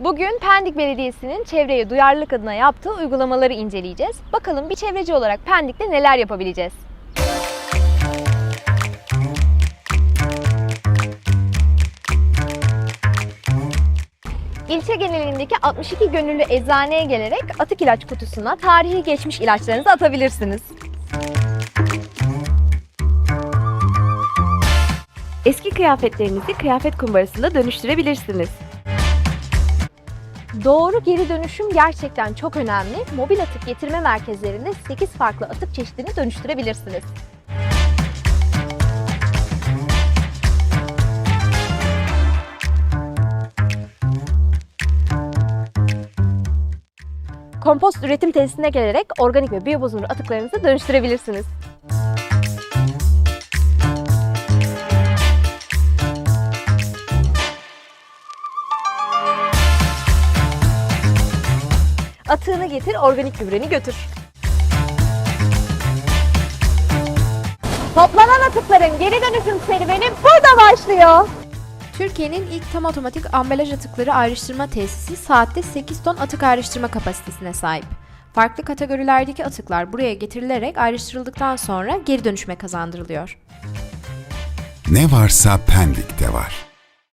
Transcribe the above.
Bugün Pendik Belediyesi'nin çevreye duyarlılık adına yaptığı uygulamaları inceleyeceğiz. Bakalım bir çevreci olarak Pendik'te neler yapabileceğiz? İlçe genelindeki 62 gönüllü eczaneye gelerek atık ilaç kutusuna tarihi geçmiş ilaçlarınızı atabilirsiniz. Eski kıyafetlerinizi kıyafet kumbarasında dönüştürebilirsiniz. Doğru geri dönüşüm gerçekten çok önemli. Mobil atık getirme merkezlerinde 8 farklı atık çeşidini dönüştürebilirsiniz. Kompost üretim tesisine gelerek organik ve biyobozunur atıklarınızı dönüştürebilirsiniz. Atığını getir, organik gübreni götür. Toplanan atıkların geri dönüşüm serüveni burada başlıyor. Türkiye'nin ilk tam otomatik ambalaj atıkları ayrıştırma tesisi saatte 8 ton atık ayrıştırma kapasitesine sahip. Farklı kategorilerdeki atıklar buraya getirilerek ayrıştırıldıktan sonra geri dönüşüme kazandırılıyor. Ne varsa Pendik'te var.